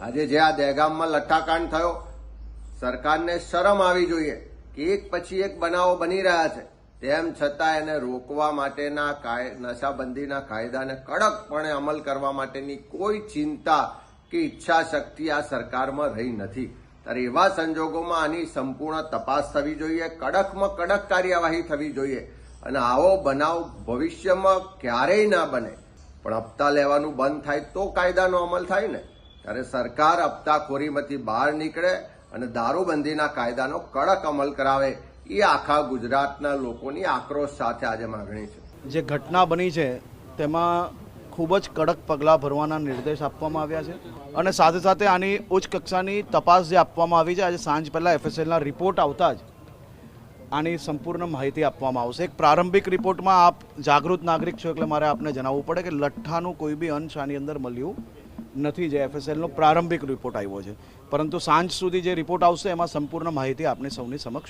આજે જે આ દહેગામમાં લઠ્ઠાકાંડ થયો, સરકારને શરમ આવી જોઈએ કે એક પછી એક બનાવો બની રહ્યા છે. તેમ છતાં એને રોકવા માટેના નશાબંધીના કાયદાને કડકપણે અમલ કરવા માટેની કોઈ ચિંતા કે ઈચ્છા શક્તિ આ સરકારમાં રહી નથી. ત્યારે એવા સંજોગોમાં આની સંપૂર્ણ તપાસ થવી જોઈએ, કડકમાં કડક કાર્યવાહી થવી જોઈએ. અને આવો બનાવ ભવિષ્યમાં ક્યારેય ના બને. પણ હપ્તા લેવાનું બંધ થાય તો કાયદાનો અમલ થાય ને. ત્યારે સરકાર હપ્તાખોરીમાંથી બહાર નીકળે અને દારૂબંધીના કાયદાનો કડક અમલ કરાવે, એ આખા ગુજરાતના લોકોની આક્રોશ સાથે આજે માગણી છે. જે ઘટના બની છે, તેમાં ખૂબ જ કડક પગલાં ભરવાના નિર્દેશ આપવામાં આવ્યા છે અને સાથે સાથે આની ઉચ્ચ કક્ષાની તપાસ જે આપવામાં આવી છે, આજે સાંજ પહેલાં એફએસએલના રિપોર્ટ આવતા જ આની સંપૂર્ણ માહિતી આપવામાં આવશે. એક પ્રારંભિક રિપોર્ટમાં આપ જાગૃત નાગરિક છો, એટલે મારે આપને જણાવવું પડે કે લઠ્ઠાનું કોઈ બી અંશ આની અંદર મળ્યું નથી જે એફએસએલનો પ્રારંભિક રિપોર્ટ આવ્યો છે. પરંતુ સાંજ સુધી જે રિપોર્ટ આવશે, એમાં સંપૂર્ણ માહિતી આપણે સૌની સમક્ષ